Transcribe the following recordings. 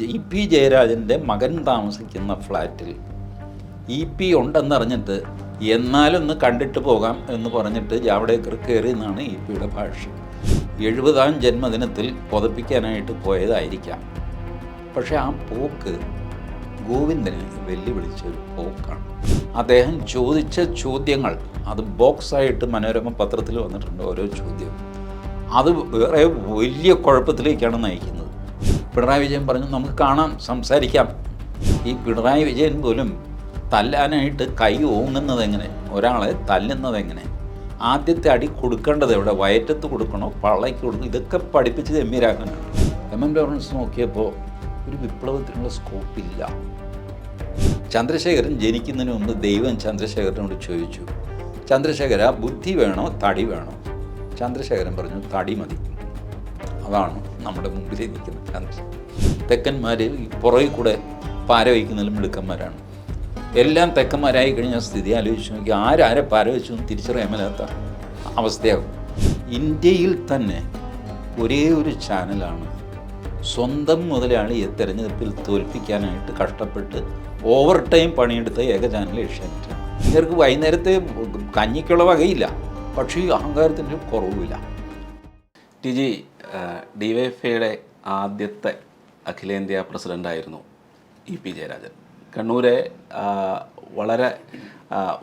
E P ജയരാജന്റെ മകൻ താമസിക്കുന്ന ഫ്ലാറ്റിൽ ഇ പി ഉണ്ടെന്നറിഞ്ഞിട്ട് എന്നാലൊന്ന് കണ്ടിട്ട് പോകാം എന്ന് പറഞ്ഞിട്ട് ജാവ്ഡേക്കർ കയറി എന്നാണ് ഇ പിയുടെ ഭാഷ. എഴുപതാം ജന്മദിനത്തിൽ പുതപ്പിക്കാനായിട്ട് പോയതായിരിക്കാം. പക്ഷെ ആ പോക്ക് ഗോവിന്ദനെ വെല്ലുവിളിച്ച ഒരു പോക്കാണ്. അദ്ദേഹം ചോദിച്ച ചോദ്യങ്ങൾ അത് ബോക്സായിട്ട് മനോരമ പത്രത്തിൽ വന്നിട്ടുണ്ട് ഓരോ ചോദ്യവും. അത് വേറെ വലിയ കുഴപ്പത്തിലേക്കാണ് നയിക്കുന്നത്. പിണറായി വിജയൻ പറഞ്ഞു നമുക്ക് കാണാം സംസാരിക്കാം. ഈ പിണറായി വിജയൻ പോലും തല്ലാനായിട്ട് കൈ ഓങ്ങുന്നത് എങ്ങനെ? ഒരാളെ തല്ലുന്നത് എങ്ങനെ? ആദ്യത്തെ അടി കൊടുക്കേണ്ടത് എവിടെ? വയറ്റത്ത് കൊടുക്കണോ? പള്ളയ്ക്ക് കൊടുക്കണം? ഇതൊക്കെ പഠിപ്പിച്ച് വി എം. എൻ. ലോറൻസ് നോക്കിയപ്പോൾ ഒരു വിപ്ലവത്തിനുള്ള സ്കോപ്പില്ല ചന്ദ്രശേഖരൻ ജനിക്കുന്നതിന് മുമ്പ് ദൈവം ചന്ദ്രശേഖരനോട് ചോദിച്ചു ചന്ദ്രശേഖര ബുദ്ധി വേണോ? തടി വേണോ? ചന്ദ്രശേഖരൻ പറഞ്ഞു തടി മതി. അതാണ് നമ്മുടെ മുമ്പിൽ നിൽക്കുന്ന ചന്ദ്രശേഖരൻ തെക്കന്മാരിൽ പുറകിൽ കൂടെ പാര വയ്ക്കുന്നതിലും മിടുക്കന്മാരാണ്. എല്ലാം തെക്കന്മാരായി കഴിഞ്ഞ സ്ഥിതി ആലോചിച്ച് നോക്കി ആരാരെ പാര വെച്ചു തിരിച്ചറിയാൻ മേലാത്ത അവസ്ഥയാകും. ഇന്ത്യയിൽ തന്നെ ഒരേ ഒരു ചാനലാണ്. സ്വന്തം മുതലാളിയെ തെരഞ്ഞെടുപ്പിൽ തോൽപ്പിക്കാനായിട്ട് കഷ്ടപ്പെട്ട് ഓവർ ടൈം പണിയെടുത്ത ഏക ചാനൽ ഏഷ്യാനെറ്റ്. ഇവർക്ക് വൈകുന്നേരത്തെ കഞ്ഞിക്കുള്ള വകയില്ല. പക്ഷേ ഈ അഹങ്കാരത്തിന്റെ കുറവുമില്ല. T G D Y F ഐയുടെ ആദ്യത്തെ അഖിലേന്ത്യാ പ്രസിഡന്റായിരുന്നു ഇ പി ജയരാജൻ. കണ്ണൂരെ വളരെ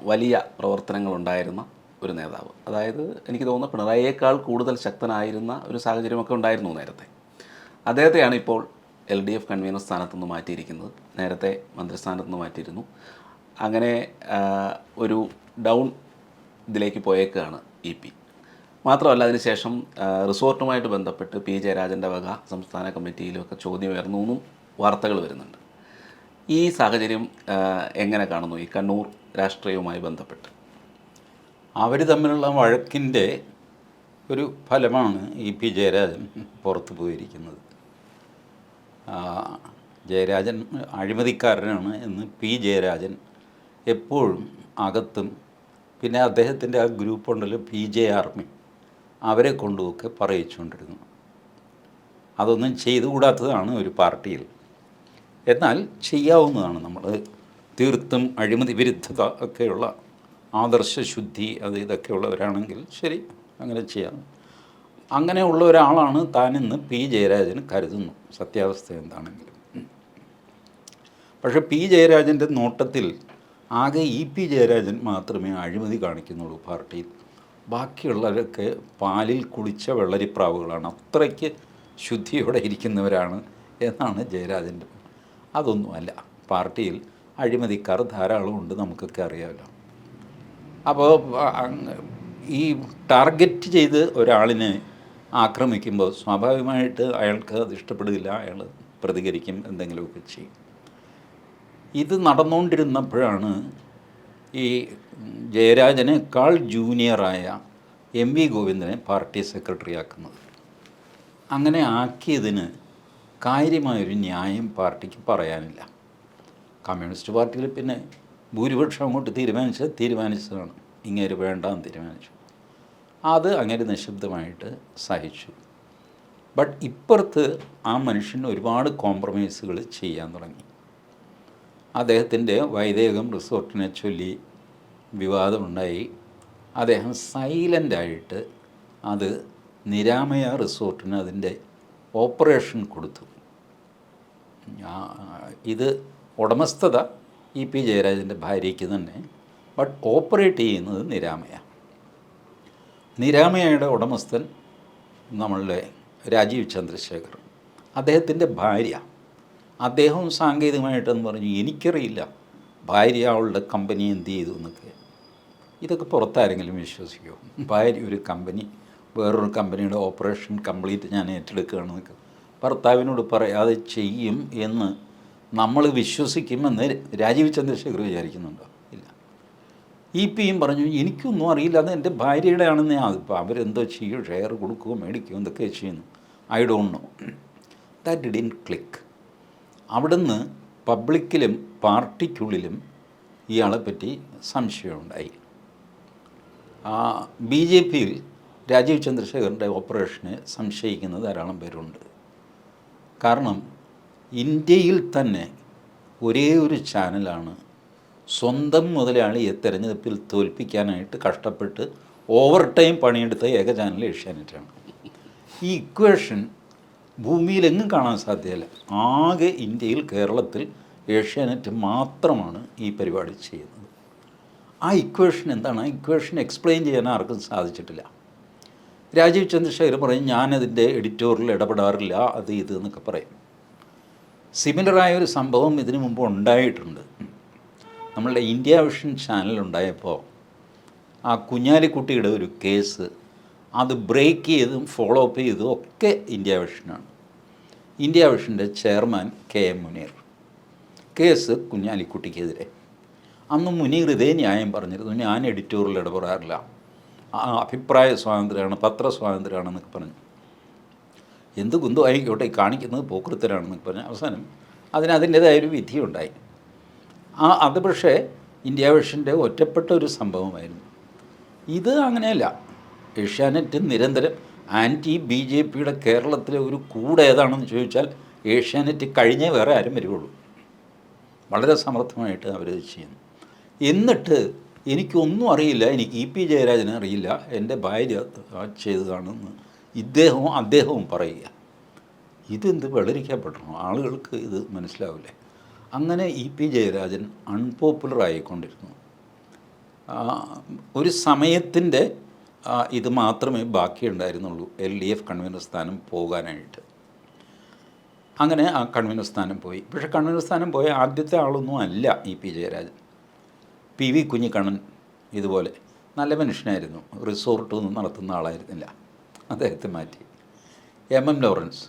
വലിയ പ്രവർത്തനങ്ങളുണ്ടായിരുന്ന ഒരു നേതാവ്. അതായത് എനിക്ക് തോന്നുന്നു പിണറായിയേക്കാൾ കൂടുതൽ ശക്തനായിരുന്ന ഒരു സാഹചര്യമൊക്കെ ഉണ്ടായിരുന്നു നേരത്തെ. അദ്ദേഹത്തെയാണ് ഇപ്പോൾ എൽ ഡി എഫ് കൺവീനർ സ്ഥാനത്തു നിന്ന് മാറ്റിയിരിക്കുന്നത്. നേരത്തെ മന്ത്രിസ്ഥാനത്തു നിന്ന് മാറ്റിയിരുന്നു. അങ്ങനെ ഒരു ഡൗൺ ഇതിലേക്ക് പോയേക്കാണ് ഇ പി. മാത്രമല്ല അതിനുശേഷം റിസോർട്ടുമായിട്ട് ബന്ധപ്പെട്ട് പി. ജയരാജന്റെ വക സംസ്ഥാന കമ്മിറ്റിയിലൊക്കെ ചോദ്യം ഉയർന്നു എന്നും വാർത്തകൾ വരുന്നുണ്ട്. ഈ സാഹചര്യം എങ്ങനെ കാണുന്നു? ഈ കണ്ണൂർ രാഷ്ട്രീയവുമായി ബന്ധപ്പെട്ട്. അവർ തമ്മിലുള്ള വഴക്കിന്റെ ഒരു ഫലമാണ് ഇ പി. ജയരാജൻ പുറത്തു പോയിരിക്കുന്നത്. ജയരാജൻ അഴിമതിക്കാരനാണ് എന്ന് പി. ജയരാജൻ എപ്പോഴും അകത്തും. പിന്നെ അദ്ദേഹത്തിന്റെ ആ ഗ്രൂപ്പുണ്ടല്ലോ പി. ജെ. ആർമി. അവരെ കൊണ്ടുമൊക്കെ പറയിച്ചുകൊണ്ടിരുന്നു. അതൊന്നും ചെയ്തുകൂടാത്തതാണ് ഒരു പാർട്ടിയിൽ. എന്നാൽ ചെയ്യാവുന്നതാണ് നമ്മൾ. തീർത്തും അഴിമതി വിരുദ്ധത ഒക്കെയുള്ള ആദർശ ശുദ്ധി അത് ഇതൊക്കെയുള്ളവരാണെങ്കിൽ ശരി അങ്ങനെ ചെയ്യാം. അങ്ങനെയുള്ള ഒരാളാണ് താനിന്ന് പി ജയരാജൻ കരുതുന്നു. സത്യാവസ്ഥ എന്താണെങ്കിലും. പക്ഷേ പി ജയരാജന്റെ നോട്ടത്തിൽ ആകെ ഇ പി ജയരാജൻ മാത്രമേ അഴിമതി കാണിക്കുന്നുള്ളൂ പാർട്ടിയിൽ. ബാക്കിയുള്ളവരൊക്കെ പാലിൽ കുളിച്ച വെള്ളരിപ്രാവുകളാണ്. അത്രയ്ക്ക് ശുദ്ധിയോടെ ഇരിക്കുന്നവരാണ് എന്നാണ് ജയരാജന്റെ അതൊന്നുമല്ല. പാർട്ടിയിൽ അഴിമതിക്കാർ ധാരാളം ഉണ്ട് നമുക്കൊക്കെ അറിയാമല്ലോ. അപ്പോൾ ഈ ടാർഗറ്റ് ചെയ്ത് ഒരാളിനെ ആക്രമിക്കുമ്പോൾ സ്വാഭാവികമായിട്ട് അയാൾക്ക് അത് ഇഷ്ടപ്പെടുകയില്ല അയാൾ പ്രതികരിക്കും എന്തെങ്കിലുമൊക്കെ ചെയ്യും. ഇത് നടന്നുകൊണ്ടിരുന്നപ്പോഴാണ് ഈ ജയരാജന് കാൾ ജൂനിയറായ എം വി ഗോവിന്ദനെ പാർട്ടി സെക്രട്ടറി ആക്കുന്നത് അങ്ങനെ ആക്കിയതിന് കാര്യമായൊരു ന്യായം പാർട്ടിക്ക് പറയാനില്ല. കമ്മ്യൂണിസ്റ്റ് പാർട്ടിയിൽ പിന്നെ ഭൂരിപക്ഷം അങ്ങോട്ട് തീരുമാനിച്ചത് തീരുമാനിച്ചതാണ്. ഇങ്ങനെ വേണ്ടാന്ന് തീരുമാനിച്ചു. അത് അങ്ങനെ നിശബ്ദമായിട്ട് സഹിച്ചു. ബട്ട് ഇപ്പുറത്ത് ആ മനുഷ്യന് ഒരുപാട് കോംപ്രമൈസുകൾ ചെയ്യാൻ തുടങ്ങി. അദ്ദേഹത്തിന്റെ വൈദേകം റിസോർട്ടിനെ ചൊല്ലി വിവാദമുണ്ടായി. അദ്ദേഹം സൈലന്റായിട്ട് അത് നിരാമയ റിസോർട്ടിന് അതിന്റെ ഓപ്പറേഷൻ കൊടുത്തു. ഇത് ഉടമസ്ഥത ഇ പി ജയരാജന്റെ ഭാര്യയ്ക്ക് തന്നെ ബട്ട് ഓപ്പറേറ്റ് ചെയ്യുന്നത് നിരാമയ. നിരാമയയുടെ ഉടമസ്ഥൻ നമ്മളുടെ രാജീവ് ചന്ദ്രശേഖർ. അദ്ദേഹത്തിന്റെ ഭാര്യ. അദ്ദേഹവും സാങ്കേതികമായിട്ടെന്ന് പറഞ്ഞു എനിക്കറിയില്ല ഭാര്യ അവളുടെ കമ്പനി എന്ത് ചെയ്തു എന്നൊക്കെ. ഇതൊക്കെ പുറത്താരെങ്കിലും വിശ്വസിക്കുമോ ഭാര്യ ഒരു കമ്പനി വേറൊരു കമ്പനിയുടെ ഓപ്പറേഷൻ കംപ്ലീറ്റ് ഞാൻ ഏറ്റെടുക്കുകയാണെന്നൊക്കെ ഭർത്താവിനോട് പറയാതെ ചെയ്യും എന്ന് നമ്മൾ വിശ്വസിക്കുമെന്ന് രാജീവ് ചന്ദ്രശേഖർ വിചാരിക്കുന്നുണ്ടോ? ഇല്ല. ഇ പിയും പറഞ്ഞു എനിക്കൊന്നും അറിയില്ല അത് എന്റെ ഭാര്യയുടെ ആണെന്ന് ഞാൻ അതിപ്പോൾ അവരെന്തോ ചെയ്യും ഷെയർ കൊടുക്കുകയോ മേടിക്കുകയോ എന്തൊക്കെ ചെയ്യുന്നു. I don't know. That didn't click അവിടുന്ന് പബ്ലിക്കിലും പാർട്ടിക്കുള്ളിലും ഇയാളെപ്പറ്റി സംശയമുണ്ടായി. ബി ജെ പിയിൽ രാജീവ് ചന്ദ്രശേഖറിന്റെ ഓപ്പറേഷനെ സംശയിക്കുന്ന ധാരാളം പേരുണ്ട്. കാരണം ഇന്ത്യയിൽ തന്നെ ഒരേ ഒരു ചാനലാണ് സ്വന്തം മുതലാളിയെ തെരഞ്ഞെടുപ്പിൽ തോൽപ്പിക്കാനായിട്ട് കഷ്ടപ്പെട്ട് ഓവർ ടൈം പണിയെടുത്ത ഏക ചാനൽ ഏഷ്യാനെറ്റാണ് ഈ ഇക്വേഷൻ ഭൂമിയിലെങ്ങും കാണാൻ സാധ്യമല്ല ആകെ ഇന്ത്യയിൽ കേരളത്തിൽ ഏഷ്യാനെറ്റ് മാത്രമാണ് ഈ പരിപാടി ചെയ്യുന്നത്. ആ ഇക്വേഷൻ എന്താണ്? ആ ഇക്വേഷൻ എക്സ്പ്ലെയിൻ ചെയ്യാൻ ആർക്കും സാധിച്ചിട്ടില്ല. രാജീവ് ചന്ദ്രശേഖർ പറയും ഞാനതിന്റെ എഡിറ്റോറിൽ ഇടപെടാറില്ല അത് ഇത് എന്നൊക്കെ പറയും. സിമിലറായ ഒരു സംഭവം ഇതിനു മുമ്പ് ഉണ്ടായിട്ടുണ്ട്. നമ്മളുടെ ഇന്ത്യ വിഷൻ ചാനൽ ഉണ്ടായപ്പോൾ ആ കുഞ്ഞാലിക്കുട്ടിയുടെ ഒരു കേസ് അത് ബ്രേക്ക് ചെയ്തും ഫോളോ അപ്പ് ചെയ്തും ഒക്കെ ഇന്ത്യ വിഷനാണ്. India വിഷന്റെ chairman K M Muneer. Case കുഞ്ഞാലിക്കുട്ടിക്കെതിരെ. അന്ന് മുനീർ ഇതേ ന്യായം പറഞ്ഞിരുന്നു. ഞാൻ എഡിറ്റോറിയൽ ഇടപെടാറില്ല. അഭിപ്രായ സ്വാതന്ത്ര്യമാണ് പത്ര സ്വാതന്ത്ര്യമാണെന്നൊക്കെ പറഞ്ഞു. എന്ത് കുന്തം ആയിക്കോട്ടെ കാണിക്കുന്നത് പോക്കൃത്തരാണെന്നൊക്കെ പറഞ്ഞു. അവസാനം അതിന് അതിന്റേതായൊരു വിധിയുണ്ടായി. ആ അത് പക്ഷേ ഇന്ത്യ വിഷന്റെ ഒറ്റപ്പെട്ട ഒരു സംഭവമായിരുന്നു. ഇത് അങ്ങനെയല്ല. ഏഷ്യാനെറ്റ് നിരന്തരം ആന്റി ബി ജെ പിയുടെ കേരളത്തിലെ ഒരു കൂടെ ഏതാണെന്ന് ചോദിച്ചാൽ ഏഷ്യാനെറ്റ് കഴിഞ്ഞേ വേറെ ആരും വരികയുള്ളൂ വളരെ സമർത്ഥമായിട്ട് അവരത് ചെയ്യുന്നു. എന്നിട്ട് എനിക്കൊന്നും അറിയില്ല എനിക്ക് ഇ പി ജയരാജനെ അറിയില്ല എന്റെ ഭാര്യ ചെയ്തതാണെന്ന് ഇദ്ദേഹവും അദ്ദേഹവും പറയുക. ഇതെന്ത് വെള്ളരിക്കപ്പെടണം? ആളുകൾക്ക് ഇത് മനസ്സിലാവില്ലേ? അങ്ങനെ ഇ പി ജയരാജൻ ആ, ഒരു സമയത്തിന്റെ ഇത് മാത്രമേ ബാക്കിയുണ്ടായിരുന്നുള്ളൂ. എൽ ഡി എഫ് കൺവീനർ സ്ഥാനം പോകാനായിട്ട്. അങ്ങനെ ആ കൺവീനർ സ്ഥാനം പോയി. പക്ഷേ കൺവീനർ സ്ഥാനം പോയ ആദ്യത്തെ ആളൊന്നും അല്ല E P Jayarajan. P V Kunhikannan ഇതുപോലെ നല്ല മനുഷ്യനായിരുന്നു. റിസോർട്ടൊന്നും നടത്തുന്ന ആളായിരുന്നില്ല. അദ്ദേഹത്തെ മാറ്റി. M M Lawrence.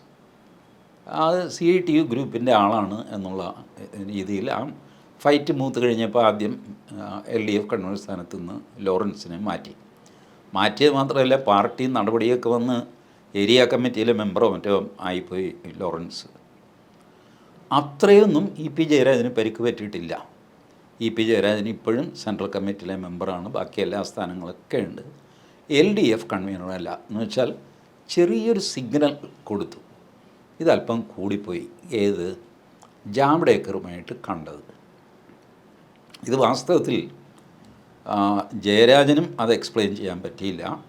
അത് സി ഐ ടി യു ഗ്രൂപ്പിന്റെ ആളാണ് എന്നുള്ള രീതിയിൽ ആ ഫൈറ്റ് മൂത്ത് കഴിഞ്ഞപ്പോൾ ആദ്യം എൽ ഡി എഫ് കൺവീനർ സ്ഥാനത്ത് നിന്ന് ലോറൻസിനെ മാറ്റി. മാറ്റിയത് മാത്രമല്ല പാർട്ടി നടപടിയൊക്കെ വന്ന് ഏരിയ കമ്മിറ്റിയിലെ മെമ്പറോ മറ്റോ ആയിപ്പോയി ലോറൻസ്. അത്രയൊന്നും ഇ പി ജയരാജന് പരിക്ക് പറ്റിയിട്ടില്ല. ഇ പി ജയരാജൻ ഇപ്പോഴും സെൻട്രൽ കമ്മിറ്റിയിലെ മെമ്പറാണ്. ബാക്കി എല്ലാ സ്ഥാനങ്ങളൊക്കെ ഉണ്ട്. എൽ ഡി എഫ് കൺവീനറല്ല എന്ന് വെച്ചാൽ ചെറിയൊരു സിഗ്നൽ കൊടുത്തു. ഇതല്പം കൂടിപ്പോയി. ഏത്? ജാവ്ഡേക്കറുമായിട്ട് കണ്ടത്. ഇത് വാസ്തവത്തിൽ ജയരാജനും അത് എക്സ്പ്ലെയിൻ ചെയ്യാൻ പറ്റിയില്ല.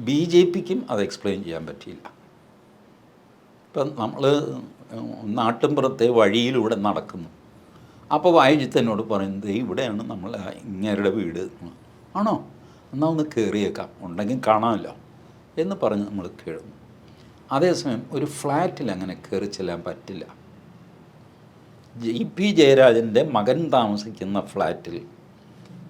ബി ജെ പിക്കും അത് എക്സ്പ്ലെയിൻ ചെയ്യാൻ പറ്റിയില്ല. ഇപ്പം നമ്മൾ നാട്ടിൻപുറത്തെ വഴിയിലൂടെ നടക്കുന്നു. അപ്പോൾ വായിജിത്ത് എന്നോട് പറയുന്നത് ഇവിടെയാണ് നമ്മൾ ഇങ്ങേരുടെ വീട്. ആണോ? എന്നാൽ ഒന്ന് കയറിയേക്കാം ഉണ്ടെങ്കിൽ കാണാമല്ലോ എന്ന് പറഞ്ഞ് നമ്മൾ കയറുന്നു. അതേസമയം ഒരു ഫ്ലാറ്റിൽ അങ്ങനെ കയറി ചെല്ലാൻ പറ്റില്ല. ഇ പി ജയരാജന്റെ മകൻ താമസിക്കുന്ന ഫ്ലാറ്റിൽ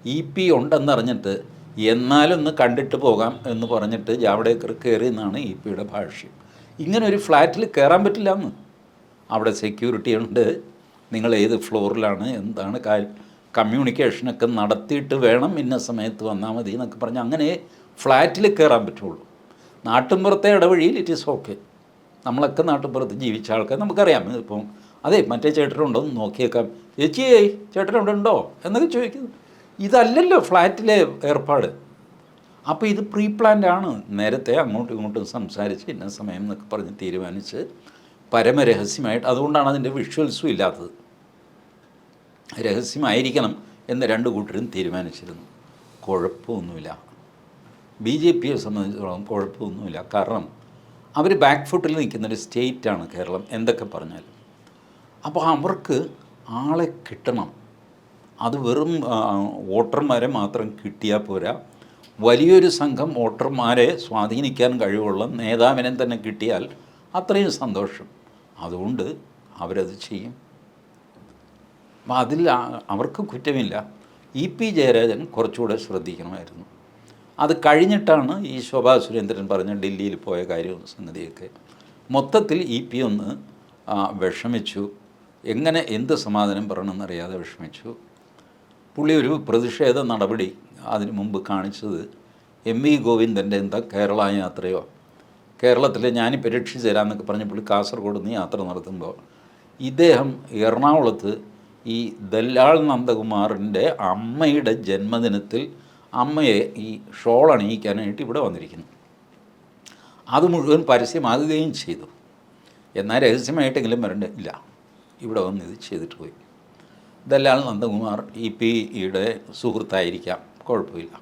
ഇ പി ഉണ്ടെന്നറിഞ്ഞിട്ട് എന്നാലൊന്ന് കണ്ടിട്ട് പോകാം എന്ന് പറഞ്ഞിട്ട് ജാവ്ഡേക്കർ കയറി എന്നാണ് ഇ പിയുടെ ഭാഷ്യം. ഇങ്ങനെ ഒരു ഫ്ലാറ്റിൽ കയറാൻ പറ്റില്ല എന്ന്. അവിടെ സെക്യൂരിറ്റി ഉണ്ട്. നിങ്ങൾ ഏത് ഫ്ലോറിലാണ് എന്താണ് കമ്മ്യൂണിക്കേഷനൊക്കെ നടത്തിയിട്ട് വേണം ഇന്ന സമയത്ത് വന്നാൽ മതി എന്നൊക്കെ പറഞ്ഞ് അങ്ങനെ ഫ്ലാറ്റിൽ കയറാൻ പറ്റുള്ളൂ. നാട്ടിൻപുറത്തെ ഇടവഴിയിൽ ഇറ്റ് ഈസ് ഓക്കെ നമ്മളൊക്കെ നാട്ടിൻപുറത്ത് ജീവിച്ച ആൾക്കാർ നമുക്കറിയാം. ഇപ്പം അതെ മറ്റേ ചേട്ടനുണ്ടോ എന്ന് നോക്കിയേക്കാം. ചേച്ചിയേ ചേട്ടൻ ഉണ്ടോ? എന്നൊക്കെ ചോദിക്കുന്നു ഇതല്ലല്ലോ ഫ്ലാറ്റിലെ ഏർപ്പാട്. അപ്പോൾ ഇത് പ്രീ പ്ലാൻഡ് ആണ്. നേരത്തെ അങ്ങോട്ടും ഇങ്ങോട്ടും സംസാരിച്ച് ഇന്ന സമയം എന്നൊക്കെ പറഞ്ഞ് തീരുമാനിച്ച് പരമരഹസ്യമായിട്ട് അതുകൊണ്ടാണ് അതിന്റെ വിഷ്വൽസും ഇല്ലാത്തത്. രഹസ്യമായിരിക്കണം എന്ന് രണ്ട് കൂട്ടരും തീരുമാനിച്ചിരുന്നു. കുഴപ്പമൊന്നുമില്ല. ബി ജെ പിയെ സംബന്ധിച്ചിടത്തോളം കുഴപ്പമൊന്നുമില്ല. കാരണം അവർ ബാക്ക് ഫുട്ടിൽ നിൽക്കുന്നൊരു സ്റ്റേറ്റാണ് കേരളം. എന്തൊക്കെ പറഞ്ഞാലും. അപ്പോൾ അവർക്ക് ആളെ കിട്ടണം. അത് വെറും വോട്ടർമാരെ മാത്രം കിട്ടിയാൽ പോരാ. വലിയൊരു സംഘം വോട്ടർമാരെ സ്വാധീനിക്കാൻ കഴിവുള്ള നേതാവിനെ തന്നെ കിട്ടിയാൽ അത്രയും സന്തോഷം. അതുകൊണ്ട് അവരത് ചെയ്യും. അപ്പം അതിൽ അവർക്ക് കുറ്റമില്ല. ഇ പി ജയരാജൻ കുറച്ചുകൂടെ ശ്രദ്ധിക്കണമായിരുന്നു. അത് കഴിഞ്ഞിട്ടാണ് ഈ ശോഭാ സുരേന്ദ്രൻ പറഞ്ഞ ഡൽഹിയിൽ പോയ കാര്യവും സംഗതിയൊക്കെ. മൊത്തത്തിൽ ഇ പി ഒന്ന് വിഷമിച്ചു. എങ്ങനെ എന്ത് സമാധാനം പറയണമെന്നറിയാതെ വിഷമിച്ചു. പുള്ളി ഒരു പ്രതിഷേധ നടപടി അതിനു മുമ്പ് കാണിച്ചത് എം വി ഗോവിന്ദന്റെ എന്താ കേരള യാത്രയോ? കേരളത്തിൽ ഞാനിപ്പോൾ രക്ഷിച്ചു തരാമെന്നൊക്കെ പറഞ്ഞ് പുള്ളി കാസർഗോഡ് നിന്ന് യാത്ര നടത്തുമ്പോൾ ഇദ്ദേഹം എറണാകുളത്ത് ഈ ദല്ലാൾ നന്ദകുമാറിന്റെ അമ്മയുടെ ജന്മദിനത്തിൽ അമ്മയെ ഈ ഷോൾ അണിയിക്കാനായിട്ട് ഇവിടെ വന്നിരിക്കുന്നു. അത് മുഴുവൻ പരസ്യമാകുകയും ചെയ്തു. എന്നാൽ രഹസ്യമായിട്ടെങ്കിലും വരണ്ട ഇല്ല. ഇവിടെ വന്ന് ഇത് ചെയ്തിട്ട് പോയി. ദല്ലാൽ നന്ദകുമാർ ഇ പിയുടെ സുഹൃത്തായിരിക്കാം. കുഴപ്പമില്ല.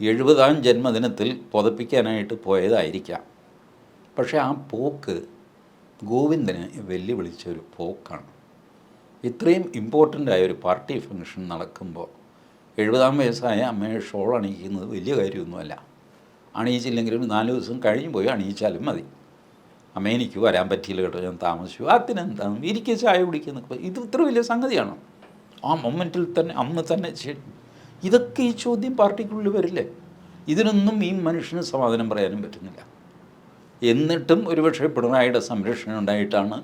എഴുപതാം ജന്മദിനത്തിൽ പുതപ്പിക്കാനായിട്ട് പോയതായിരിക്കാം. പക്ഷേ ആ പോക്ക് ഗോവിന്ദനെ വെല്ലുവിളിച്ച ഒരു പോക്കാണ്. ഇത്രയും ഇമ്പോർട്ടന്റ് ആയ ഒരു പാർട്ടി ഫംഗ്ഷൻ നടക്കുമ്പോൾ എഴുപതാം വയസ്സായ അമ്മയെ ഷോൾ അണിയിക്കുന്നത് വലിയ കാര്യമൊന്നുമല്ല. അണിയിച്ചില്ലെങ്കിലും നാല് ദിവസം കഴിഞ്ഞ് പോയി അണിയിച്ചാലും മതി. അമ്മ എനിക്ക് വരാൻ പറ്റിയില്ല കേട്ടോ ഞാൻ താമസിച്ചു. അതിനെന്താണ് ഇരിക്കുക ചായ കുടിക്കുന്ന ഇത് ഇത്ര വലിയ സംഗതിയാണ്? ആ മൊമെന്റിൽ തന്നെ അന്ന് തന്നെ ഇതൊക്കെ ഈ ചോദ്യം പാർട്ടിക്കുള്ളിൽ വരില്ലേ? ഇതിനൊന്നും ഈ മനുഷ്യന് സമാധാനം പറയാനും പറ്റുന്നില്ല. എന്നിട്ടും ഒരുപക്ഷെ പിണറായിയുടെ സംരക്ഷണം ഉണ്ടായിട്ടാണ്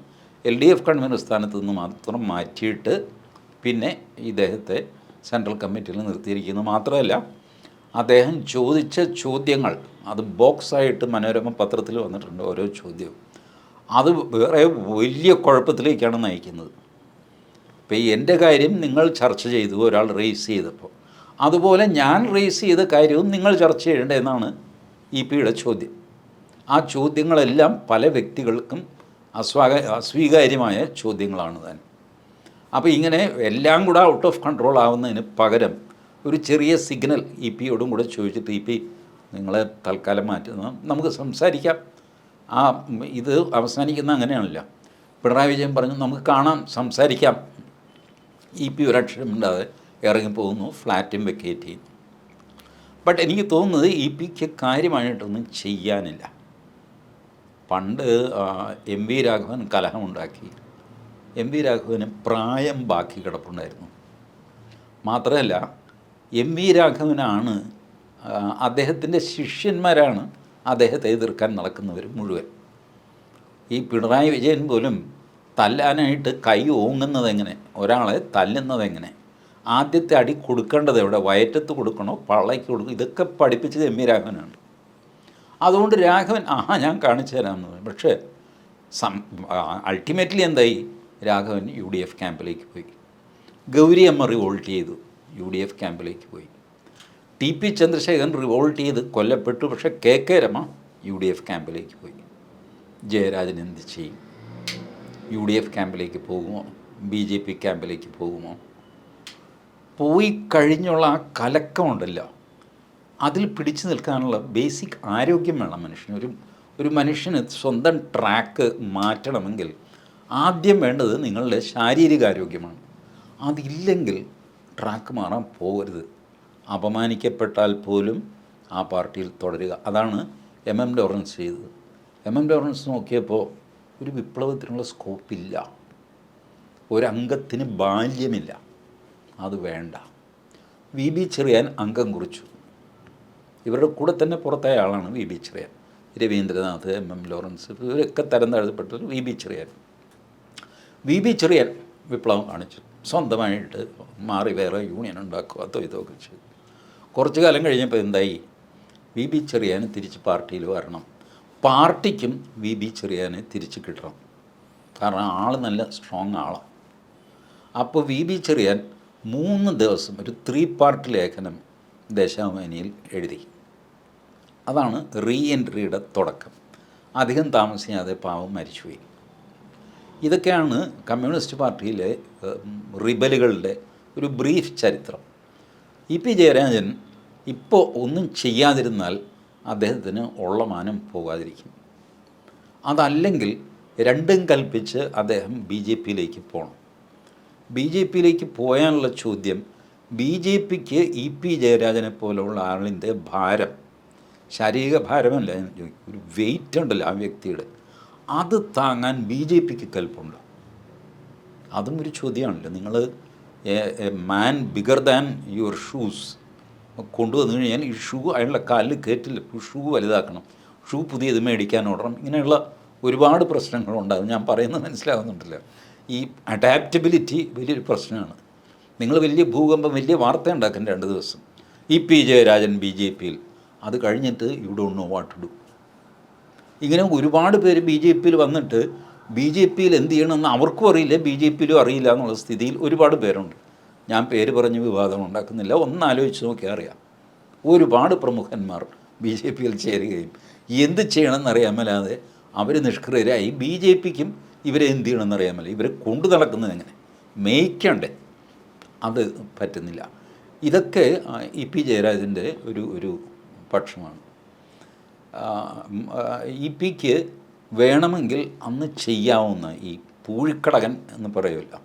എൽ ഡി എഫ് കൺവീനർ സ്ഥാനത്ത് നിന്ന് മാത്രം മാറ്റിയിട്ട് പിന്നെ ഇദ്ദേഹത്തെ സെൻട്രൽ കമ്മിറ്റിയിൽ നിർത്തിയിരിക്കുന്നത് മാത്രമല്ല അദ്ദേഹം ചോദിച്ച ചോദ്യങ്ങൾ അത് ബോക്സായിട്ട് മനോരമ പത്രത്തിൽ വന്നിട്ടുണ്ട് ഓരോ ചോദ്യവും. അത് വേറെ വലിയ കുഴപ്പത്തിലേക്കാണ് നയിക്കുന്നത്. ഇപ്പോൾ എന്റെ കാര്യം നിങ്ങൾ ചർച്ച ചെയ്തു ഒരാൾ റേസ് ചെയ്തപ്പോൾ. അതുപോലെ ഞാൻ റേസ് ചെയ്ത കാര്യവും നിങ്ങൾ ചർച്ച ചെയ്യേണ്ടതെന്നാണ് ഇ പിയുടെ ചോദ്യം. ആ ചോദ്യങ്ങളെല്ലാം പല വ്യക്തികൾക്കും അസ്വാഗ അസ്വീകാര്യമായ ചോദ്യങ്ങളാണ് താൻ. അപ്പോൾ ഇങ്ങനെ എല്ലാം കൂടെ ഔട്ട് ഓഫ് കൺട്രോൾ ആവുന്നതിന് പകരം ഒരു ചെറിയ സിഗ്നൽ ഇ പിയോടും കൂടെ ചോദിച്ചിട്ട് ഇ പി നിങ്ങളെ തൽക്കാലം മാറ്റുന്ന. നമുക്ക് സംസാരിക്കാം. ആ ഇത് അവസാനിക്കുന്ന അങ്ങനെയാണല്ല. പിണറായി വിജയൻ പറഞ്ഞു നമുക്ക് കാണാം സംസാരിക്കാം. ഇ പി ഒരക്ഷരമുണ്ടാതെ ഇറങ്ങിപ്പോകുന്നു ഫ്ലാറ്റും വെക്കേറ്റ് ചെയ്യുന്നു. ബട്ട് എനിക്ക് തോന്നുന്നത് ഇ പിക്ക് കാര്യമായിട്ടൊന്നും ചെയ്യാനില്ല. പണ്ട് എം വി രാഘവൻ കലഹമുണ്ടാക്കി എം വി രാഘവന് പ്രായം ബാക്കി കിടപ്പുണ്ടായിരുന്നു. മാത്രമല്ല എം വി രാഘവനാണ് അദ്ദേഹത്തിന്റെ ശിഷ്യന്മാരാണ് അദ്ദേഹത്തെ എതിർക്കാൻ നടക്കുന്നവർ മുഴുവൻ. ഈ പിണറായി വിജയൻ പോലും തല്ലാനായിട്ട് കൈ ഓങ്ങുന്നത് എങ്ങനെ? ഒരാളെ തല്ലുന്നത് എങ്ങനെ? ആദ്യത്തെ അടി കൊടുക്കേണ്ടത് എവിടെ? വയറ്റത്ത് കൊടുക്കണോ? പള്ളയ്ക്ക് കൊടുക്കണം? ഇതൊക്കെ പഠിപ്പിച്ചത് എം വി രാഘവനാണ്. അതുകൊണ്ട് രാഘവൻ ആ ഞാൻ കാണിച്ചു തരാമെന്ന് പറഞ്ഞു. പക്ഷേ സം അൾട്ടിമേറ്റ്ലി എന്തായി? രാഘവൻ യു ഡി എഫ് ക്യാമ്പിലേക്ക് പോയി. ഗൗരി അമ്മ റിവോൾട്ട് ചെയ്തു. യു ഡി എഫ് ക്യാമ്പിലേക്ക് പോയി. ടി പി ചന്ദ്രശേഖരൻ റിവോൾട്ട് ചെയ്ത് കൊല്ലപ്പെട്ടു. പക്ഷെ K K Rema U D F ക്യാമ്പിലേക്ക് പോയി. ജയരാജൻ എന്ത് ചെയ്യും? യു ഡി എഫ് ക്യാമ്പിലേക്ക് പോകുമോ? ബി ജെ പി ക്യാമ്പിലേക്ക് പോകുമോ? പോയി കഴിഞ്ഞുള്ള ആ കലക്കമുണ്ടല്ലോ അതിൽ പിടിച്ചു നിൽക്കാനുള്ള ബേസിക് ആരോഗ്യം വേണം മനുഷ്യന്. ഒരു ഒരു മനുഷ്യന് സ്വന്തം ട്രാക്ക് മാറ്റണമെങ്കിൽ ആദ്യം വേണ്ടത് നിങ്ങളുടെ ശാരീരിക ആരോഗ്യമാണ് അതില്ലെങ്കിൽ ട്രാക്ക് മാറാൻ പോകരുത്. അപമാനിക്കപ്പെട്ടാൽ പോലും ആ പാർട്ടിയിൽ തുടരുക. അതാണ് എം എം ലോറൻസ് ചെയ്തത്. എം എം ലോറൻസ് നോക്കിയപ്പോൾ ഒരു വിപ്ലവത്തിനുള്ള സ്കോപ്പില്ല. ഒരംഗത്തിന് ബാല്യമില്ല. അത് വേണ്ട. വി ബി ചെറിയാൻ അംഗം കുറിച്ചു. ഇവരുടെ കൂടെ തന്നെ പുറത്തായ ആളാണ് V B Cherian. Ravindranath M M Lawrence ഇവരൊക്കെ തരം താഴ്ത്തപ്പെട്ടത് V B Cherian. V B Cherian വിപ്ലവം കാണിച്ചു. സ്വന്തമായിട്ട് മാറി വേറെ യൂണിയൻ ഉണ്ടാക്കുക അതോ ഇതോ ഒക്കെ ചെയ്തു. കുറച്ചു കാലം കഴിഞ്ഞപ്പോൾ എന്തായി? വി ബി ചെറിയാന് തിരിച്ച് പാർട്ടിയിൽ വരണം. പാർട്ടിക്കും വി ബി ചെറിയാനെ തിരിച്ച് കിട്ടണം. കാരണം ആൾ നല്ല സ്ട്രോങ് ആളാണ് അപ്പോൾ വി ബി ചെറിയാൻ മൂന്ന് ദിവസം ഒരു ത്രീ പാർട്ട് ലേഖനം ദേശാഭിമാനിയിൽ എഴുതി. അതാണ് റീ എൻട്രിയുടെ തുടക്കം. അധികം താമസിയാതെ പാവം മരിച്ചുപോയി. ഇതൊക്കെയാണ് കമ്മ്യൂണിസ്റ്റ് പാർട്ടിയിലെ റിബലുകളുടെ ഒരു ബ്രീഫ് ചരിത്രം. ഇ പി ജയരാജൻ ഇപ്പോൾ ഒന്നും ചെയ്യാതിരുന്നാൽ അദ്ദേഹത്തിന് ഉള്ള മാനം പോകാതിരിക്കും. അതല്ലെങ്കിൽ രണ്ടും കൽപ്പിച്ച് അദ്ദേഹം ബി ജെ പിയിലേക്ക് പോകണം ബി ജെ പിയിലേക്ക് പോയാനുള്ള ചോദ്യം ബി ജെ പിക്ക് ഇ പി ജയരാജനെ പോലുള്ള ആളിന്റെ ഭാരം ശാരീരിക ഭാരമല്ല ഒരു വെയിറ്റ് ഉണ്ടല്ലോ ആ വ്യക്തിയുടെ. അത് താങ്ങാൻ ബി ജെ പിക്ക് കൽപ്പുണ്ടോ. അതും ഒരു ചോദ്യമാണല്ലോ. നിങ്ങൾ a man bigger than your shoes കൊണ്ടുവന്നു കഴിഞ്ഞാൽ ഈ ഷൂ അയാളുടെ കാലിൽ കയറ്റില്ല ഷൂ വലുതാക്കണം. ഷൂ പുതിയത് മേടിക്കാൻ ഓടണം. ഇങ്ങനെയുള്ള ഒരുപാട് പ്രശ്നങ്ങളുണ്ടാകും ഞാൻ പറയുന്നത് മനസ്സിലാകുന്നുണ്ടല്ലോ ഈ അഡാപ്റ്റബിലിറ്റി വലിയൊരു പ്രശ്നമാണ്. നിങ്ങൾ വലിയ ഭൂകമ്പം വലിയ വാർത്ത ഉണ്ടാക്കും രണ്ട് ദിവസം. E P Jayarajan B J പിയിൽ. അത് കഴിഞ്ഞിട്ട് you don't know what to do ഇങ്ങനെ ഒരുപാട് പേര് ബി ജെ പിയിൽ വന്നിട്ട് ബി ജെ പിയിൽ എന്ത് ചെയ്യണമെന്ന് അവർക്കും അറിയില്ല ബി ജെ പിയിലും അറിയില്ല എന്നുള്ള സ്ഥിതിയിൽ ഒരുപാട് പേരുണ്ട്. ഞാൻ പേര് പറഞ്ഞ് വിവാദം ഉണ്ടാക്കുന്നില്ല. ഒന്നാലോചിച്ച് നോക്കിയാൽ അറിയാം. ഒരുപാട് പ്രമുഖന്മാർ ബി ജെ പിയിൽ ചേരുകയും എന്ത് ചെയ്യണമെന്ന് അറിയാമല്ലാതെ അവർ നിഷ്ക്രിയരായി. ബി ജെ പിക്കും ഇവരെ എന്ത് ചെയ്യണമെന്നറിയാൻ അറിയാമല്ലോ ഇവരെ കൊണ്ടു നടക്കുന്നത് എങ്ങനെ? മേയ്ക്കണ്ടേ? അത് പറ്റുന്നില്ല. ഇതൊക്കെ ഇ പി ജയരാജന്റെ ഒരു ഒരു പക്ഷമാണ്. ഇ പിക്ക് വേണമെങ്കിൽ അന്ന് ചെയ്യാവുന്ന ഈ പൂഴിക്കടകൻ എന്ന് പറയുമല്ലോ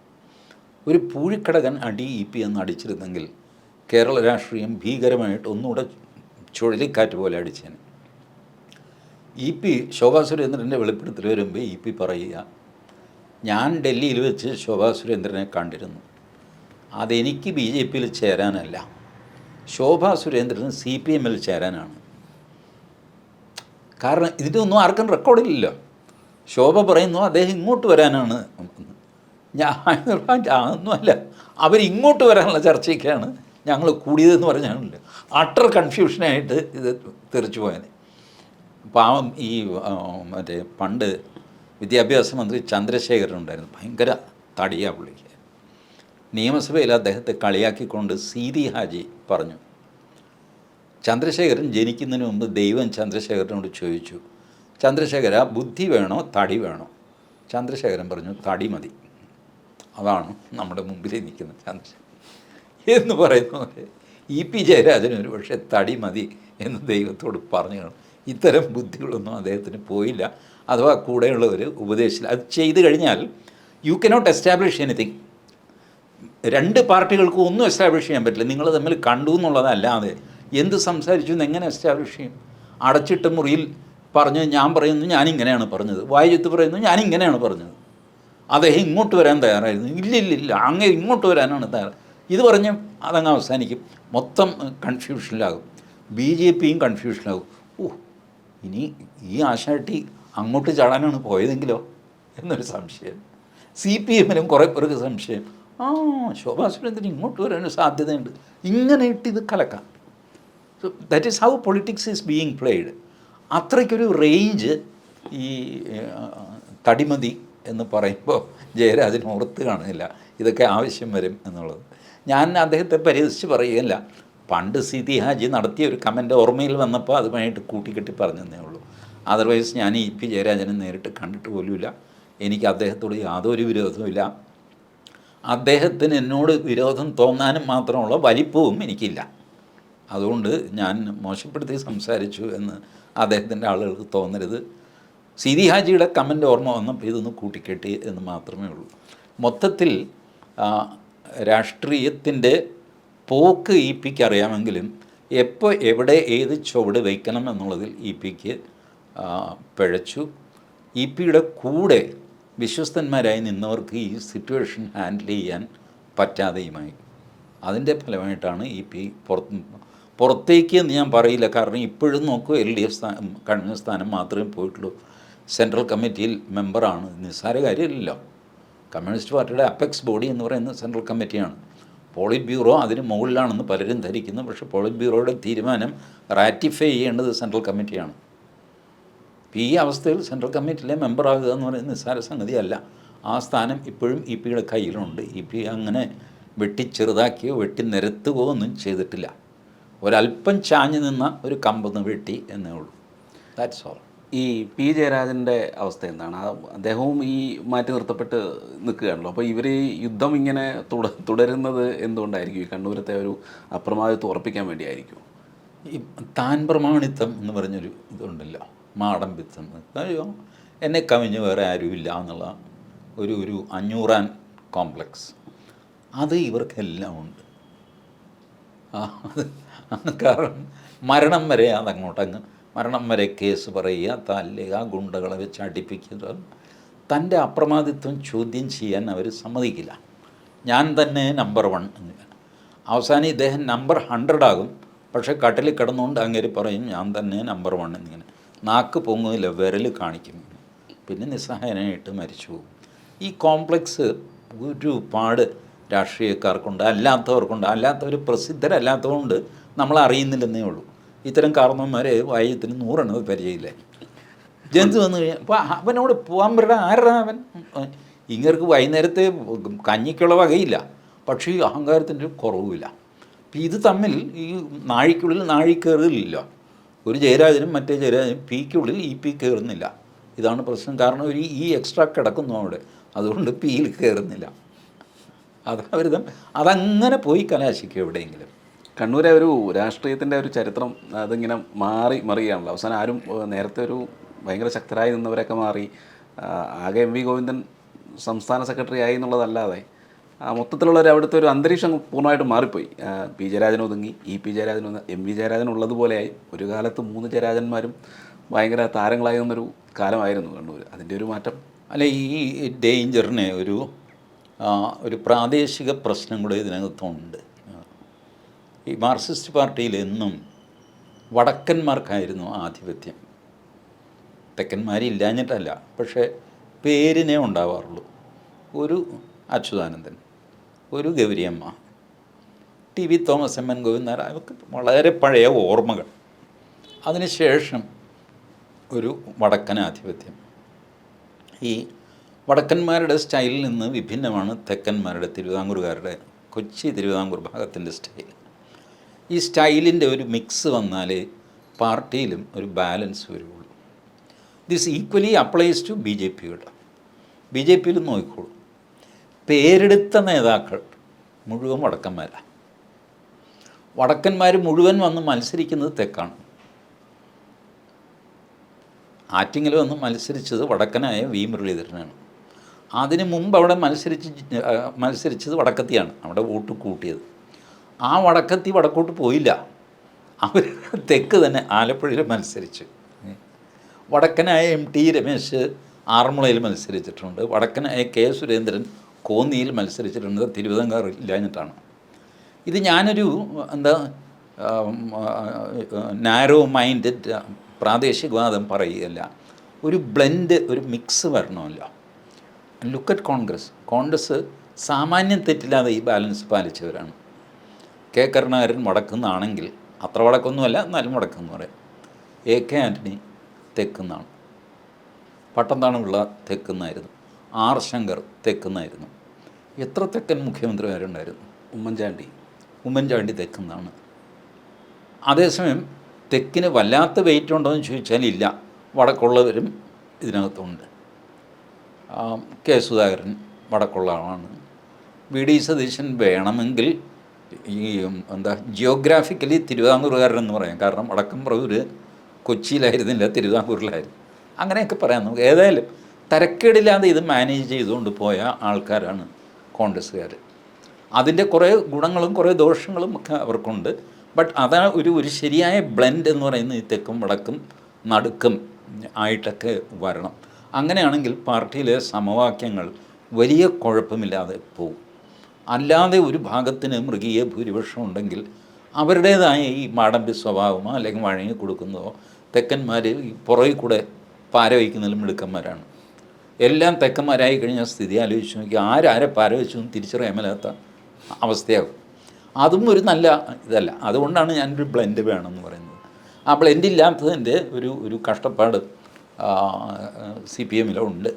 ഒരു പൂഴിക്കടകൻ അടി ഇ പി എന്ന് അടിച്ചിരുന്നെങ്കിൽ കേരള രാഷ്ട്രീയം ഭീകരമായിട്ട് ഒന്നുകൂടെ ചുഴലിക്കാറ്റ് പോലെ അടിച്ചേനെ. ഇ പി ശോഭാ സുരേന്ദ്രന്റെ വെളിപ്പെടുത്തൽ വരുമ്പോൾ ഇ പി പറയുക ഞാൻ ഡൽഹിയിൽ വെച്ച് ശോഭാ സുരേന്ദ്രനെ കണ്ടിരുന്നു. അതെനിക്ക് ബി ജെ പിയിൽ ചേരാനല്ല. ശോഭാ സുരേന്ദ്രന് സി പി എമ്മിൽ ചേരാനാണ്. കാരണം ഇതിന്റെ ഒന്നും ആർക്കും റെക്കോർഡില്ലല്ലോ ശോഭ പറയുന്നു അദ്ദേഹം ഇങ്ങോട്ട് വരാനാണ്. ഞാൻ ഒന്നുമല്ല അവരിങ്ങോട്ട് വരാനുള്ള ചർച്ചയ്ക്കാണ് ഞങ്ങൾ കൂടിയതെന്ന് പറഞ്ഞാണല്ലോ അട്ടർ കൺഫ്യൂഷനായിട്ട് ഇത് തെറിച്ചു പോയത്. പാവം ഈ മറ്റേ പണ്ട് വിദ്യാഭ്യാസ മന്ത്രി ചന്ദ്രശേഖരൻ ഉണ്ടായിരുന്നു. ഭയങ്കര തടിയാ പുള്ളിക്ക്. നിയമസഭയിൽ അദ്ദേഹത്തെ കളിയാക്കിക്കൊണ്ട് സീതി ഹാജി പറഞ്ഞു. ചന്ദ്രശേഖരൻ ജനിക്കുന്നതിന് മുമ്പ് ദൈവം ചന്ദ്രശേഖരനോട് ചോദിച്ചു ചന്ദ്രശേഖര ബുദ്ധി വേണോ തടി വേണോ? ചന്ദ്രശേഖരൻ പറഞ്ഞു തടി മതി. അതാണ് നമ്മുടെ മുമ്പിൽ നിൽക്കുന്ന ചന്ദ്രശേഖരൻ. എന്ന് പറയുന്ന പോലെ ഇ പി ജയരാജൻ ഒരു പക്ഷേ തടി മതി എന്ന് ദൈവത്തോട് പറഞ്ഞു കാണും. ഇത്തരം ബുദ്ധികളൊന്നും അദ്ദേഹത്തിന് പോയില്ല. അഥവാ കൂടെയുള്ളവർ ഉപദേശിച്ചില്ല. അത് ചെയ്തു കഴിഞ്ഞാൽ യു കനോട്ട് എസ്റ്റാബ്ലിഷ് എനിത്തിങ്. രണ്ട് പാർട്ടികൾക്കും ഒന്നും എസ്റ്റാബ്ലിഷ് ചെയ്യാൻ പറ്റില്ല. നിങ്ങൾ തമ്മിൽ കണ്ടു എന്നുള്ളതല്ലാതെ എന്ത് സംസാരിച്ചു എന്ന് എങ്ങനെ എസ്റ്റാബ്ലിഷ് ചെയ്യും? അടച്ചിട്ട മുറിയിൽ പറഞ്ഞു ഞാൻ പറയുന്നു ഞാനിങ്ങനെയാണ് പറഞ്ഞത്. വായുത്ത് പറയുന്നു ഞാനിങ്ങനെയാണ് പറഞ്ഞത്. അദ്ദേഹം ഇങ്ങോട്ട് വരാൻ തയ്യാറായിരുന്നു. ഇല്ല ഇല്ല ഇല്ല. അങ്ങ് ഇങ്ങോട്ട് വരാനാണ് തയ്യാറ്. ഇത് പറഞ്ഞ് അതങ്ങ് അവസാനിക്കും. മൊത്തം കൺഫ്യൂഷനിലാകും ബി ജെ പിയും കൺഫ്യൂഷനിലാകും ഓ ഇനി ഈ ആശാട്ടി അങ്ങോട്ട് ചാടാനാണ് പോയതെങ്കിലോ എന്നൊരു സംശയം. സി പി എമ്മിനും കുറേ പേർക്ക് സംശയം. ആ ശോഭാ സുരേന്ദ്രൻ ഇങ്ങോട്ട് വരാനൊരു സാധ്യതയുണ്ട്. ഇങ്ങനെ ഇട്ട് ഇത് കലക്കാം. That is how politics is being played അത്രയ്ക്കൊരു range ഈ തടിമതി എന്ന് പറയുമ്പോൾ ജയരാജൻ ഓർത്ത് കാണുന്നില്ല. ഇതൊക്കെ ആവശ്യം വരും എന്നുള്ളത്. ഞാൻ അദ്ദേഹത്തെ പരിഹസിച്ച് പറയുകയല്ല. പണ്ട് സിതി ഹാജി നടത്തിയ ഒരു കമന്റ് ഓർമ്മയിൽ വന്നപ്പോൾ അതുമായിട്ട് കൂട്ടിക്കെട്ടി പറഞ്ഞതേ ഉള്ളൂ. അതർവൈസ് ഞാൻ ഇ പി ജയരാജനെ നേരിട്ട് കണ്ടിട്ട് പോലുമില്ല. എനിക്ക് അദ്ദേഹത്തോട് യാതൊരു വിരോധവുമില്ല. അദ്ദേഹത്തിന് എന്നോട് വിരോധം തോന്നാനും മാത്രമുള്ള വലിപ്പവും എനിക്കില്ല. അതുകൊണ്ട് ഞാൻ മോശപ്പെടുത്തി സംസാരിച്ചു എന്ന് അദ്ദേഹത്തിന്റെ ആളുകൾക്ക് തോന്നരുത്. സിരി ഹാജിയുടെ കമന്റ് ഓർമ്മ വന്നപ്പോൾ ഇതൊന്ന് കൂട്ടിക്കെട്ടി എന്ന് മാത്രമേ ഉള്ളൂ. മൊത്തത്തിൽ രാഷ്ട്രീയത്തിന്റെ പോക്ക് ഇ പിക്ക് അറിയാമെങ്കിലും എപ്പോൾ എവിടെ ഏത് ചുവട് വയ്ക്കണം എന്നുള്ളതിൽ ഇ പിക്ക് പിഴച്ചു. ഇ പിയുടെ കൂടെ വിശ്വസ്തന്മാരായി നിന്നവർക്ക് ഈ സിറ്റുവേഷൻ ഹാൻഡിൽ ചെയ്യാൻ പറ്റാതെയുമായി. അതിന്റെ ഫലമായിട്ടാണ് ഇ പി പുറത്ത് പുറത്തേക്ക് എന്ന് ഞാൻ പറയില്ല. കാരണം ഇപ്പോഴും നോക്കൂ എൽ ഡി എഫ് സ്ഥാനം കമ്മ്യൂണിസ്റ്റ് സ്ഥാനം മാത്രമേ പോയിട്ടുള്ളൂ. സെൻട്രൽ കമ്മിറ്റിയിൽ മെമ്പറാണ്. നിസ്സാര കാര്യമില്ലല്ലോ. കമ്മ്യൂണിസ്റ്റ് പാർട്ടിയുടെ അപ്പെക്സ് ബോഡി എന്ന് പറയുന്നത് സെൻട്രൽ കമ്മിറ്റിയാണ്. പോളിറ്റ് ബ്യൂറോ അതിന് മുകളിലാണെന്ന് പലരും ധരിക്കുന്നു. പക്ഷേ പോളിറ്റ് ബ്യൂറോയുടെ തീരുമാനം റാറ്റിഫൈ ചെയ്യേണ്ടത് സെൻട്രൽ കമ്മിറ്റിയാണ്. ഇപ്പോൾ ഈ അവസ്ഥയിൽ സെൻട്രൽ കമ്മിറ്റിയിലെ മെമ്പറാകുക എന്ന് പറയുന്നത് നിസ്സാര സംഗതിയല്ല. ആ സ്ഥാനം ഇപ്പോഴും ഇ പിയുടെ കയ്യിലുണ്ട്. ഇ പി അങ്ങനെ വെട്ടി ചെറുതാക്കിയോ വെട്ടി നിരത്തുകയോ ഒന്നും ചെയ്തിട്ടില്ല. ഒരല്പം ചാഞ്ഞു നിന്ന ഒരു കമ്പെന്ന് വെട്ടി എന്നേ ഉള്ളൂ. ദാറ്റ്സ് ഓൾ ഈ പി ജയരാജന്റെ അവസ്ഥ എന്താണ്? അദ്ദേഹവും ഈ മാറ്റി നിർത്തപ്പെട്ട് നിൽക്കുകയാണല്ലോ. അപ്പോൾ ഇവർ യുദ്ധം ഇങ്ങനെ തുട തുടരുന്നത് എന്തുകൊണ്ടായിരിക്കും? ഈ കണ്ണൂരത്തെ ഒരു അപ്രമാദിത്വം ഉറപ്പിക്കാൻ വേണ്ടിയായിരിക്കും ഈ താൻ പ്രമാണിത്വം എന്ന് പറഞ്ഞൊരു ഇതുണ്ടല്ലോ. മാടമ്പിത്തം. അയ്യോ എന്നെ കവിഞ്ഞ് വേറെ ആരുമില്ല എന്നുള്ള ഒരു ഒരു അഞ്ഞൂറാൻ കോംപ്ലക്സ്. അത് ഇവർക്കെല്ലാം ഉണ്ട്. ആ അത് കാരണം മരണം വരെ അതങ്ങോട്ടങ്ങ് മരണം വരെ കേസ് പറയുക തല്ലുക ഗുണ്ടകളെ വെച്ച് അടിപ്പിക്കുക. തന്റെ അപ്രമാദിത്വം ചോദ്യം ചെയ്യാൻ അവർ സമ്മതിക്കില്ല. ഞാൻ തന്നെ നമ്പർ വൺ അവസാനം ഇദ്ദേഹം നമ്പർ ഹൺഡ്രഡ് ആകും. പക്ഷേ കട്ടിൽ കിടന്നുകൊണ്ട് അങ്ങേര് പറയും ഞാൻ തന്നെ നമ്പർ വൺ എന്നിങ്ങനെ നാക്ക് പൊങ്ങുന്നില്ല വിരൽ കാണിക്കും. പിന്നെ നിസ്സഹായനായിട്ട് മരിച്ചു പോകും. ഈ കോംപ്ലക്സ് ഒരുപാട് രാഷ്ട്രീയക്കാർക്കുണ്ട് അല്ലാത്തവർക്കുണ്ട്. അല്ലാത്തവർ പ്രസിദ്ധരല്ലാത്തതുകൊണ്ട് നമ്മൾ അറിയുന്നില്ലെന്നേ ഉള്ളൂ. ഇത്തരം കാരണവന്മാരെ വായത്തിന് നൂറെണ്ണത് പരിചയമില്ല? ജന്തു വന്നു കഴിഞ്ഞാൽ അപ്പോൾ അവനോട് പോകാൻ പറ്റ ആരാ അവൻ? ഇങ്ങർക്ക് വൈകുന്നേരത്തെ കഞ്ഞിക്കുള്ള വകയില്ല പക്ഷേ ഈ അഹങ്കാരത്തിന്റെ കുറവുമില്ല. അപ്പം ഇത് തമ്മിൽ ഈ നാഴിക്കുള്ളിൽ നാഴി കയറില്ല ഒരു ജയരാജനും മറ്റേ ജയരാജനും പിക്കുള്ളിൽ ഈ പി കയറുന്നില്ല ഇതാണ് പ്രശ്നം. കാരണം ഒരു ഈ എക്സ്ട്രാ കിടക്കുന്നു അവിടെ. അതുകൊണ്ട് പിയിൽ കയറുന്നില്ല അത് അവർ അതങ്ങനെ പോയി കലാശിക്കും എവിടെയെങ്കിലും. കണ്ണൂരെ ഒരു രാഷ്ട്രീയത്തിന്റെ ഒരു ചരിത്രം അതിങ്ങനെ മാറി മറിയുകയാണല്ലോ അവസാനം ആരും നേരത്തെ ഒരു ഭയങ്കര ശക്തരായി നിന്നവരൊക്കെ മാറി ആകെ എം വി ഗോവിന്ദൻ സംസ്ഥാന സെക്രട്ടറി ആയി എന്നുള്ളതല്ലാതെ ആ, മൊത്തത്തിലുള്ള ഒരു അവിടുത്തെ ഒരു അന്തരീക്ഷം പൂർണമായിട്ട് മാറിപ്പോയി. പി ജയരാജൻ ഒതുങ്ങി. ഇ പി ജയരാജൻ ഒന്ന് എം വി ജയരാജൻ ഉള്ളതുപോലെയായി. ഒരു കാലത്ത് മൂന്ന് ജയരാജന്മാരും ഭയങ്കര താരങ്ങളായി നിന്നൊരു കാലമായിരുന്നു കണ്ണൂർ അതിന്റെ ഒരു മാറ്റം. അല്ല ഈ ഡേഞ്ചറിനെ ഒരു ഒരു പ്രാദേശിക പ്രശ്നം കൂടെ ഇതിനകത്തുണ്ട്. ഈ മാർക്സിസ്റ്റ് പാർട്ടിയിൽ എന്നും വടക്കന്മാർക്കായിരുന്നു ആധിപത്യം. തെക്കന്മാരില്ലാഞ്ഞിട്ടല്ല പക്ഷേ പേരിനെ ഉണ്ടാവാറുള്ളൂ. ഒരു അച്യുതാനന്ദൻ ഒരു Gouriamma T V Thomas M N Govindan വളരെ പഴയ ഓർമ്മകൾ. അതിനുശേഷം ഒരു വടക്കൻ ആധിപത്യം. ഈ വടക്കന്മാരുടെ സ്റ്റൈലിൽ നിന്ന് വിഭിന്നമാണ് തെക്കന്മാരുടെ തിരുവിതാംകൂറുകാരുടെ കൊച്ചി തിരുവിതാംകൂർ ഭാഗത്തിന്റെ സ്റ്റൈൽ. ഈ സ്റ്റൈലിന്റെ ഒരു മിക്സ് വന്നാലേ പാർട്ടിയിലും ഒരു ബാലൻസ് വരുള്ളൂ this equally applies to B J പിയുടെ ബി ജെ പിയിൽ നോക്കിക്കോളൂ. പേരെടുത്ത നേതാക്കൾ മുഴുവൻ വടക്കന്മാരാണ് വടക്കന്മാർ മുഴുവൻ വന്ന് മത്സരിക്കുന്നത് തെക്കാണ്. ആറ്റിങ്ങൽ വന്ന് മത്സരിച്ചത് വടക്കനായ വി മുരളീധരനാണ്. അതിനു മുമ്പ് അവിടെ മത്സരിച്ച് മത്സരിച്ചത് വടക്കത്തിയാണ്. അവിടെ വോട്ട് കൂട്ടിയത്. ആ വടക്കത്തി വടക്കോട്ട് പോയില്ല. അവർ തെക്ക് തന്നെ ആലപ്പുഴയിൽ മത്സരിച്ച്. വടക്കനായ എം ടി രമേശ് ആറന്മുളയിൽ മത്സരിച്ചിട്ടുണ്ട്. വടക്കനായ കെ സുരേന്ദ്രൻ കോന്നിയിൽ മത്സരിച്ചിട്ടുണ്ട്. തിരുവിതാംകൂർ ഇല്ലാഞ്ഞിട്ടാണ്. ഇത് ഞാനൊരു എന്താ നാരോ മൈൻഡഡ് പ്രാദേശികവാദം പറയുകയല്ല. ഒരു ബ്ലെൻഡ് ഒരു മിക്സ് വരണമല്ലോ ലുക്ക് അറ്റ് കോൺഗ്രസ് കോൺഗ്രസ് സാമാന്യം തെറ്റില്ലാതെ ഈ ബാലൻസ് പാലിച്ചവരാണ്. കെ കരുണാകരൻ വടക്കുന്നാണെങ്കിൽ അത്ര വടക്കൊന്നുമല്ല എന്നാലും വടക്കെന്ന് പറയാം. എ കെ ആന്റണി തെക്കുന്നാണ്. പട്ടംതാണുള്ള തെക്കുന്നായിരുന്നു. ആർ ശങ്കർ തെക്കുന്നായിരുന്നു. എത്ര തെക്കൻ മുഖ്യമന്ത്രിമാരുണ്ടായിരുന്നു? ഉമ്മൻചാണ്ടി. ഉമ്മൻചാണ്ടി തെക്കുന്നാണ്. അതേസമയം തെക്കിന് വല്ലാത്ത വെയിറ്റ് ഉണ്ടോ എന്ന് ചോദിച്ചാൽ ഇല്ല. വടക്കുള്ളവരും ഇതിനകത്തുണ്ട്. കെ സുധാകരൻ വടക്കുള്ള ആളാണ്. വി ഡി സതീശൻ വേണമെങ്കിൽ ഈ എന്താ ജിയോഗ്രാഫിക്കലി തിരുവിതാംകൂറുകാരൻ എന്ന് പറയാം. കാരണം വടക്കം പ്രഭൂർ കൊച്ചിയിലായിരുന്നില്ല തിരുവിതാംകൂറിലായിരുന്നു. അങ്ങനെയൊക്കെ പറയാം നമുക്ക്. ഏതായാലും തരക്കേടില്ലാതെ ഇത് മാനേജ് ചെയ്തുകൊണ്ട് പോയ ആൾക്കാരാണ് കോൺഗ്രസ്സുകാർ അതിന്റെ കുറേ ഗുണങ്ങളും കുറേ ദോഷങ്ങളും ഒക്കെ അവർക്കുണ്ട്. ബട്ട് അതാ ഒരു ഒരു ശരിയായ ബ്ലെൻഡ് എന്ന് പറയുന്നത് ഈ തെക്കും വടക്കും നടുക്കും ആയിട്ടൊക്കെ വരണം. അങ്ങനെയാണെങ്കിൽ പാർട്ടിയിലെ സമവാക്യങ്ങൾ വലിയ കുഴപ്പമില്ലാതെ പോകും. അല്ലാതെ ഒരു ഭാഗത്തിന് മൃഗീയ ഭൂരിപക്ഷം ഉണ്ടെങ്കിൽ അവരുടേതായ ഈ മാടമ്പി സ്വഭാവമോ അല്ലെങ്കിൽ വഴങ്ങി കൊടുക്കുന്നതോ തെക്കന്മാർ ഈ പുറകിൽ കൂടെ പാര വയ്ക്കുന്നതിലും മിടുക്കന്മാരാണ്. എല്ലാം തെക്കന്മാരായി കഴിഞ്ഞ സ്ഥിതി ആലോചിച്ച് നോക്കി ആരാരെ പാര വെച്ചു എന്ന് തിരിച്ചറിയാൻ മേലാത്ത അവസ്ഥയാകും. അതും ഒരു നല്ല ഇതല്ല. അതുകൊണ്ടാണ് ഞാനൊരു ബ്ലെൻഡ് വേണമെന്ന് പറയുന്നത്. ആ ബ്ലെൻഡ് ഇല്ലാത്തതിന്റെ ഒരു ഒരു കഷ്ടപ്പാട് സി പി എമ്മിലുണ്ട്